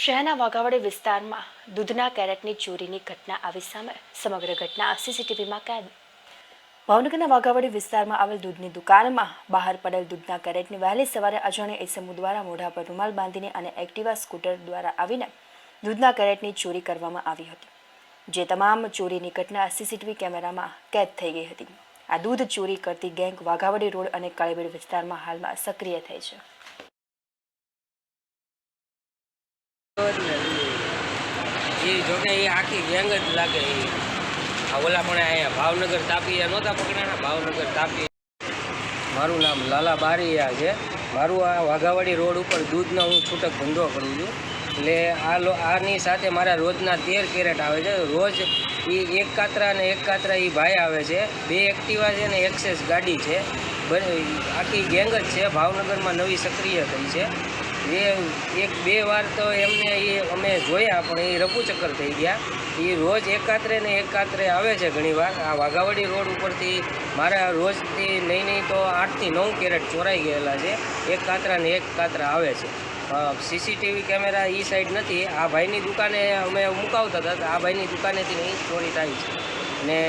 શહેરના વાઘાવડી વિસ્તારમાં દૂધના કેરેટની ચોરીની ઘટના આવી સામે સમગ્ર ઘટના સીસીટીવીમાં કેદ. ભાવનગરના વાઘાવાડી વિસ્તારમાં આવેલ દૂધની દુકાનમાં બહાર પડેલ દૂધના કેરેટની વહેલી સવારે અજાણ્યા એસમુ દ્વારા મોઢા પર રૂમાલ બાંધીને અને એક્ટિવા સ્કૂટર દ્વારા આવીને દૂધના કેરેટની ચોરી કરવામાં આવી હતી, જે તમામ ચોરીની ઘટના સીસીટીવી કેમેરામાં કેદ થઈ ગઈ હતી. આ દૂધ ચોરી કરતી ગેંગ વાઘાવાડી રોડ અને કાળીબેડ વિસ્તારમાં હાલમાં સક્રિય થઈ છે. એ જોકે એ આખી ગેંગ જ લાગે એ. આ ઓલા પણ અહીંયા ભાવનગર તાપી નહોતા પકડાના ભાવનગર તાપી. મારું નામ લાલા બારીયા છે. મારું આ વાઘાવાડી રોડ ઉપર દૂધનો હું છૂટક ધંધો કરું છું. એટલે આ લો, આની સાથે મારા રોજના તેર કેરેટ આવે છે. રોજ એ એક કાતરા અને એક કાતરા એ ભાઈ આવે છે. બે એક્ટિવા છે ને એક્સેસ ગાડી છે. આખી ગેંગ જ છે. ભાવનગરમાં નવી સક્રિય થઈ છે. એ એક બે વાર તો એમને એ અમે જોયા, પણ એ રફુચક્કર થઈ ગયા. એ રોજ એકાત્રે ને એકાત્રે આવે છે ઘણીવાર. આ વાઘાવાડી રોડ ઉપરથી મારા રોજથી નહીં નહીં તો આઠથી નવ કેરેટ ચોરાઈ ગયેલા છે. એક કાતરા ને એક કાતરા આવે છે. સીસીટીવી કેમેરા એ સાઈડ નથી. આ ભાઈની દુકાને અમે મુકાવતા હતા આ ભાઈની દુકાનેથી નહીં ચોરી થાય છે.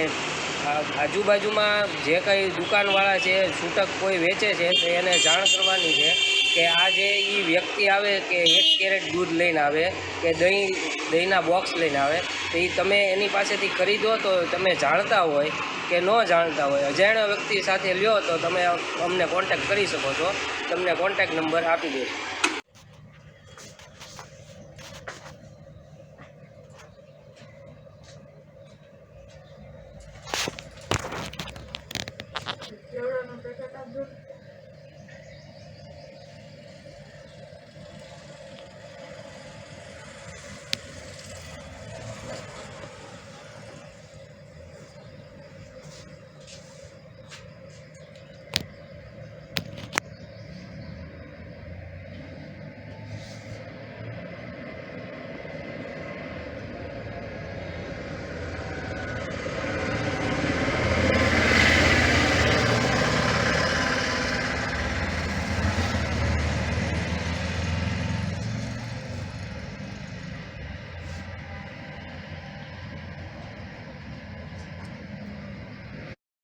આ આજુબાજુમાં જે કંઈ દુકાનવાળા છે, છૂટક કોઈ વેચે છે, તો એને જાણ કરવાની છે. કે આજે એ વ્યક્તિ આવે કે એક કેરેટ દૂધ લઈને આવે કે દહીં દહીંના બોક્સ લઈને આવે તો એ તમે એની પાસેથી ખરીદો તો તમે જાણતા હોય કે ન જાણતા હોય. અજાણ્યા વ્યક્તિ સાથે લ્યો તો તમે અમને કોન્ટેક્ટ કરી શકો છો. તમને કોન્ટેક્ટ નંબર આપી દઈશ.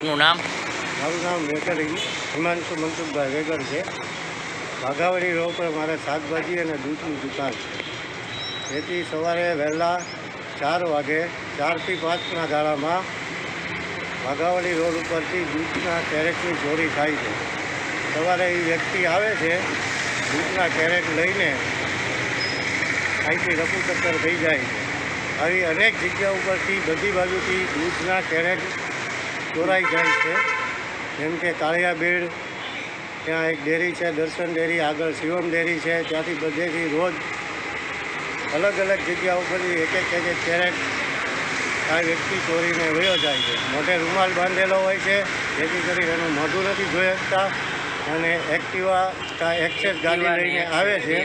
નું નામ? મારું નામ વેકર હિમાંશુ મનસુખભાઈ વેગર છે. વાઘાવડી રોડ પર મારે શાકભાજી અને દૂધની દુકાન છે. જેથી સવારે વહેલા ચાર વાગે, ચારથી પાંચના ગાળામાં વાઘાવડી રોડ ઉપરથી દૂધના કેરેટની ચોરી થાય છે. સવારે એ વ્યક્તિ આવે છે, દૂધના કેરેટ લઈને અહીંથી રફુચક્કર થઈ જાય છે. આવી અનેક જગ્યા ઉપરથી બધી બાજુથી દૂધના કેરેટ ચોરાઈ જાય છે. જેમ કે કાળિયા બેડ ત્યાં એક ડેરી છે દર્શન ડેરી આગળ શિવમ ડેરી છે. ત્યાંથી બધેથી રોજ અલગ અલગ જગ્યા ઉપરથી એક એક એક એક કેરેટ આ વ્યક્તિ ચોરીને વયો જાય છે. મોઢે રૂમાલ બાંધેલો હોય છે જેથી કરી એનું મોઢું નથી જોઈ શકતા અને એક્ટિવા કા એક્સેસ ગાડી લઈને આવે છે.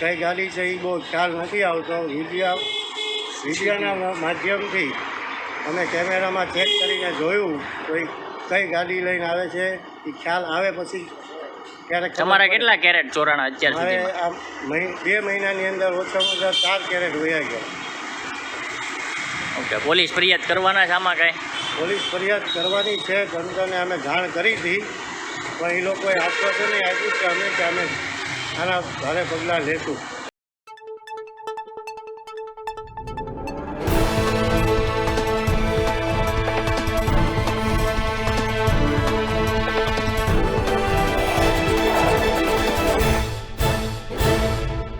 કઈ ગાડી છે એ બહુ ખ્યાલ નથી આવતો. વિડીયા વિડીયાના માધ્યમથી અમે કેમેરામાં ચેક કરીને જોયું એ કઈ ગાડી લઈને આવે છે એ ખ્યાલ આવે પછી ક્યારેક તમારા કેટલા કેરેટ ચોરાણા અત્યાર સુધીમાં? આ બે મહિનાની અંદર ઓછામાં ઓછા ચાર કેરેટ વયા ગયા. ઓકે પોલીસ ફરિયાદ કરવાના છે આમાં કાંઈ? પોલીસ ફરિયાદ કરવાની છે તંત્રને અમે જાણ કરી હતી પણ એ લોકોએ આશ્વાસન આપ્યું કે અમે કે અમે આના ભારે પગલાં લેશું.